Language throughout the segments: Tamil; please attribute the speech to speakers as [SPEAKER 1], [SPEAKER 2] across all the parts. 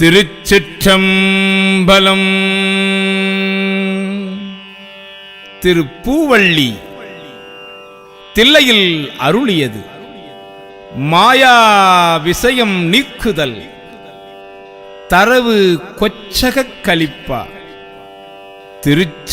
[SPEAKER 1] திருச்சிற்றம்பலம். திருப்பூவள்ளி. தில்லையில் அருளியது. மாயா விஷயம் நீக்குதல். தரவு கொச்சகக் கலிப்பா திருச்சிற்றம்பலம்.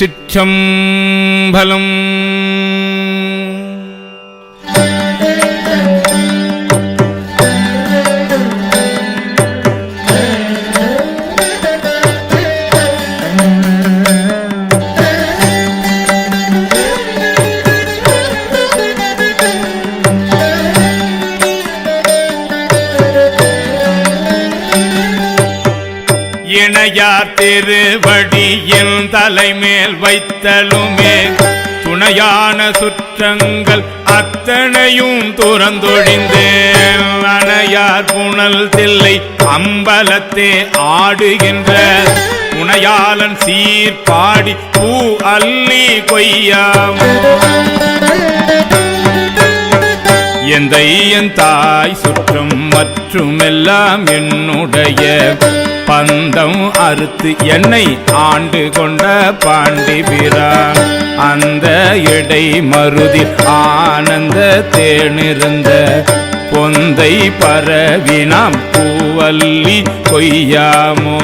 [SPEAKER 1] இணையார் திருவடியில் தலைமேல் வைத்தலுமே. துணையான சுற்றங்கள் அத்தனையும் துறந்தொழிந்து அணையார் புனல் தில்லை அம்பலத்தே ஆடுகின்ற. துணையாளன் சீர்பாடி பூ அள்ளி கொய்யாம். என் தாய் சுற்றம் மற்றும் எல்லாம் என்னுடைய. பந்தம் அறுத்து என்னை ஆண்டு கொண்ட பாண்டிபிரான் அந்த இடை மருதி ஆனந்த தேனிருந்த பொந்தை பரவினாம் பூவல்லி கொய்யாமோ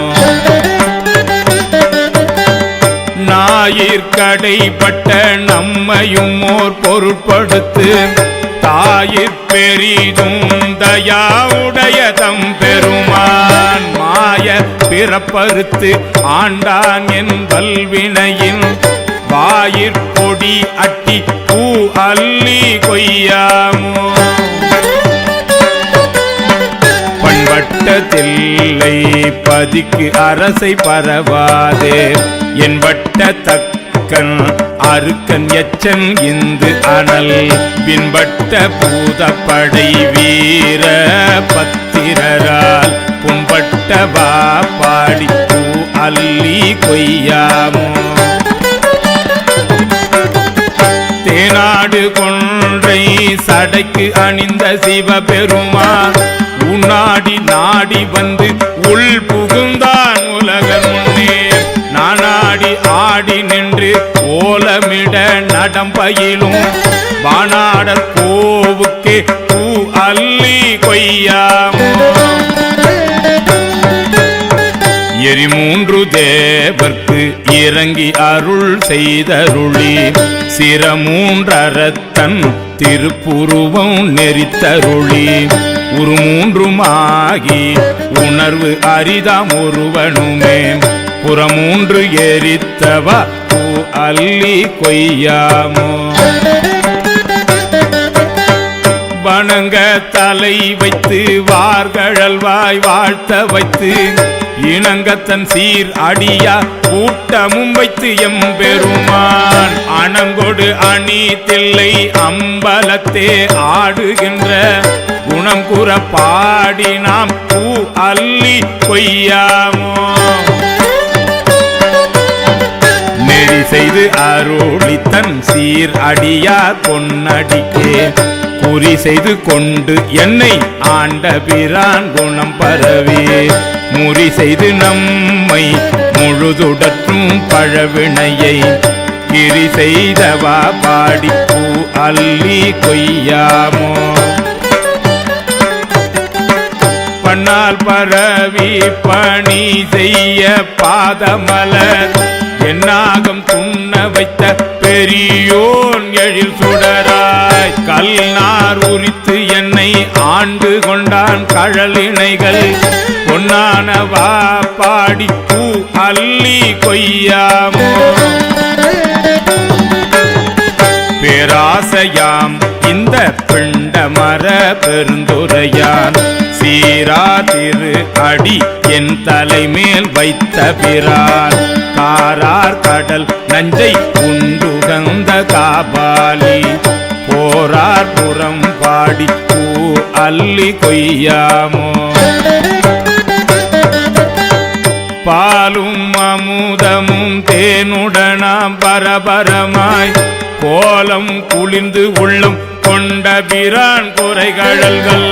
[SPEAKER 1] ஞாயிற்கடைப்பட்ட நம்மையும் ஓர் பொருட்படுத்து தாயிற் பெரிதும் தயாவுடைய தம் பெருமான் பிறப்பறுத்து ஆண்டான் என் வல்வினையின் வாயிற்பொடி அட்டி பூ அள்ளி கொய்யாமோ. பண்பட்ட தில்லை பதிக்கு அரசை பரவாதே. என்பட்ட தக்கன் அருக்கன் எச்சன் இந்து அனல். பின்பட்ட பூதப்படை வீர பத்திரரால் புண்பட்ட வா பாடி பூ அள்ளி கொய்யாமோ? தேநாடு கொன்றை சடைக்கு அணிந்த சிவபெருமான் உன்னாடி நாடி வந்து உள் புகுந்தான் உலக முன்னே. நானாடி ஆடி நின்று ஓலமிட நடம்பயிலும் வானாடற் கோவுக்கு பூ அள்ளி கொய்யாமோ? எரிமூன்று தேவர்க்கு இறங்கி அருள் செய்தருளி. சிரமூன்றரத்தன் திருப்புருவம் நெறித்தருளி. உருமூன்றுமாகி உணர்வு அரிதாம் ஒருவனுமே. புறமூன்று எரித்தவா பூ அள்ளி கொய்யாமோ. வணங்க தலை வைத்து வார்கழல்வாய் வாழ்த்த வைத்து இணங்கத்தன் சீர் அடியா கூட்டமும் வைத்து எம்பெருமான். அணங்கொடு அணி தில்லை அம்பலத்தே ஆடுகின்ற. குணம் கூற பாடி நாம் பூ அள்ளி கொய்யாமோ நெறி செய்து அருளித்தன் சீர் அடியா பொன்னடிக்கே. குறி செய்து கொண்டு என்னை ஆண்ட பிரான் குணம் பரவி. முறி செய்து நம்மை முழுதுடற்றும் பழவினையை கிரி செய்தவா பாடி பூ அள்ளி கொய்யாமோ? பண்ணால் பரவி பணி செய்ய பாதமலர். என்னாகம் துண்ண வைத்த பெரியோன் எழில் சுடரா. கல்நார் உரித்து என்னை ஆண்டு கொண்டான் கழலினைகள் பொன்னானவா பாடி பூ அள்ளி கொய்யாமோ. பேராசையாம். இந்த பிண்டமர பெருந்துரையான் சீரா திரு அடி என் தலைமேல் வைத்த பிரான். காரார் கடல் நஞ்சை உண்டுகந்த காபாலி. போரார் புறம் பாடி பூ அள்ளி கொய்யாமோ? பாலும் அமுதமும் தேனுடனாம் பரபரமாய் கோலம் குளிர்ந்து உள்ளம் கொண்ட பிரான் குறைகழல்கள்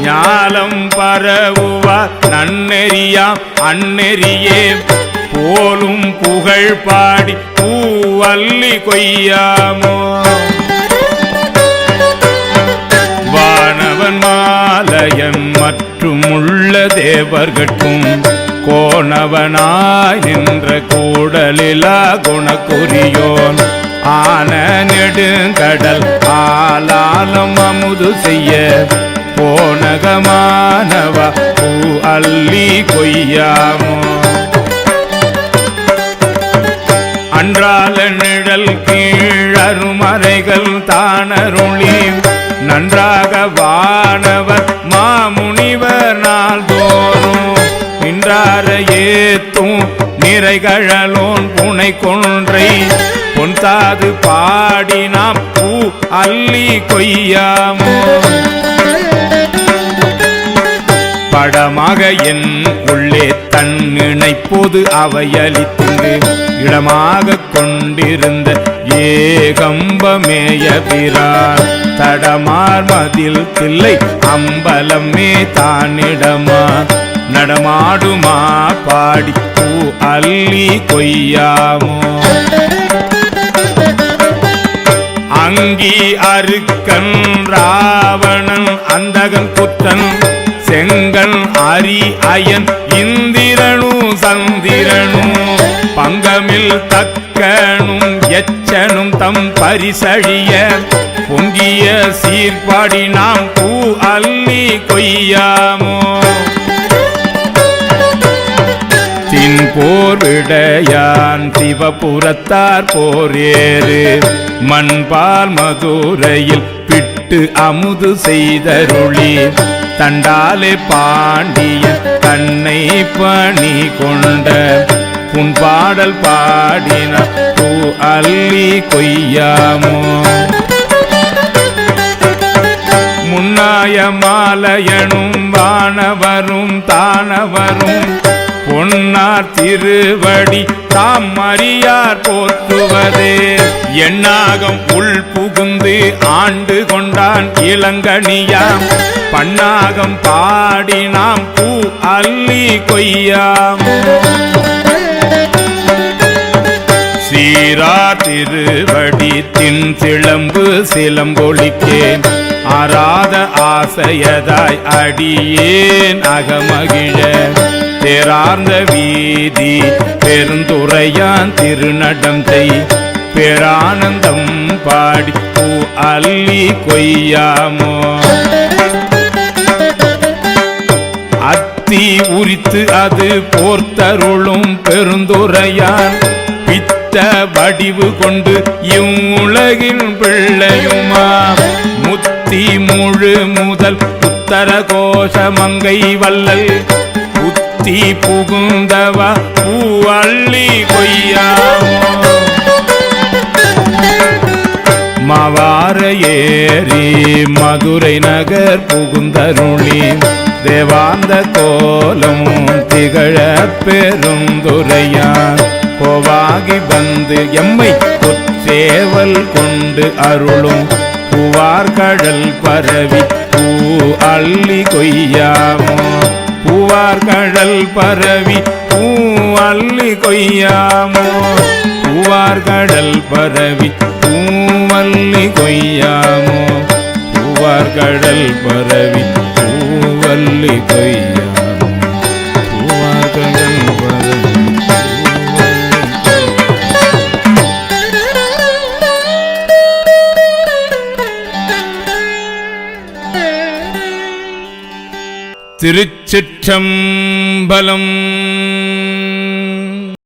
[SPEAKER 1] ஞாலம் பரவுவார் நன்னெறியாம் அந்நெறியே? போலும் புகழ் பாடி பூவல்லி கொய்யாமோ? தேவன் மாலயன் மற்றும் உள்ள தேவர்கட்கும். கோணவனாய் நின்ற கூடலிலா குணக்குரியோன் ஆன நெடுங்கடல் ஆலாலம் அமுது செய்ய. போனகமானவ பூ அள்ளி கொய்யாமோ. அன்றால நிழல் கீழ் அருமறைகள் தானருளி. நன்றாக வா ஏத்தும் நிறைகழலோன் புனை கொன்றை. பொன்தாது பாடினாம் பூ அள்ளி கொய்யாமோ. படமாக என் உள்ளே தன் நினைப்போது அவையளித்து இடமாக கொண்டிருந்த ஏகம்பமேய பிரார் தடமார் மதில் தில்லை அம்பலமே தானிடமா. நடமாடுமா? பாடி பூ அள்ளி கொய்யாமோ? அங்கி அருக்கன் ராவணன் அந்தகன் குத்தன் செங்கன் அரி அயன் இந்திரனு சந்திரனு பங்கமில் தக்கனும் எச்சனும் தம் பரிசழிய பொங்கிய சீர்பாடி நாம் பூ அள்ளி கொய்யாமோ? தின் போர் விடையான் சிவபுரத்தார் போரேறு. மண்பால் மதுரையில் பிட்டு அமுது செய்தருளி. தண்டாலே பாண்டிய தன்னை பணி கொண்ட. புன்பாடல் பாடின பூ அள்ளி கொய்யாமோ. முன்னாய மாலையனும் வானவரும் தானவரும் பொன்னார் திருவடி தாம் அறியார் போற்றுவதே. எண்ணாகம் உள் புகுந்து ஆண்டு கொண்டான் இளங்கனியாம். பன்னாகம் பாடினாம் பூ அள்ளி கொய்யாம். சீரா திருவடி தின் சிலம்பு சிலம்பொழிக்கேன். மாறாத ஆசையதாய் அடியேன் அகமகிழ. தேரார்ந்த வீதி பெருந்துரையான் திருநடம் செய் பேரானந்தம் பாடி பூ அள்ளி கொய்யாமோ. அத்தி உரித்து அது போர்த்தருளும் பெருந்துரையான் பித்த வடிவு கொண்டு இவ்வுலகின் பிள்ளையுமா. முழு முதல் உத்தர கோஷ மங்கை வல்லல் புத்தி புகுந்தவ பூவள்ளி கொய்யாமோ மவார ஏறி மதுரை நகர் புகுந்தருளி. தேவாந்த கோலம் திகழ பெருந்துரையான் கோவாகி வந்து எம்மை சேவல் கொண்டு அருளும். புவார் கடல் பரவி பூ அள்ளி கொய்யாமோ? பூவார் கடல் பரவி பூ அள்ளி கொய்யாமோ? பூவார் கடல் பரவி பூவல்லி கொய்யாமோ? பூவார் கடல் பரவி பூவல்லி கொய்யாமோ திருச்சிற்றம்பலம்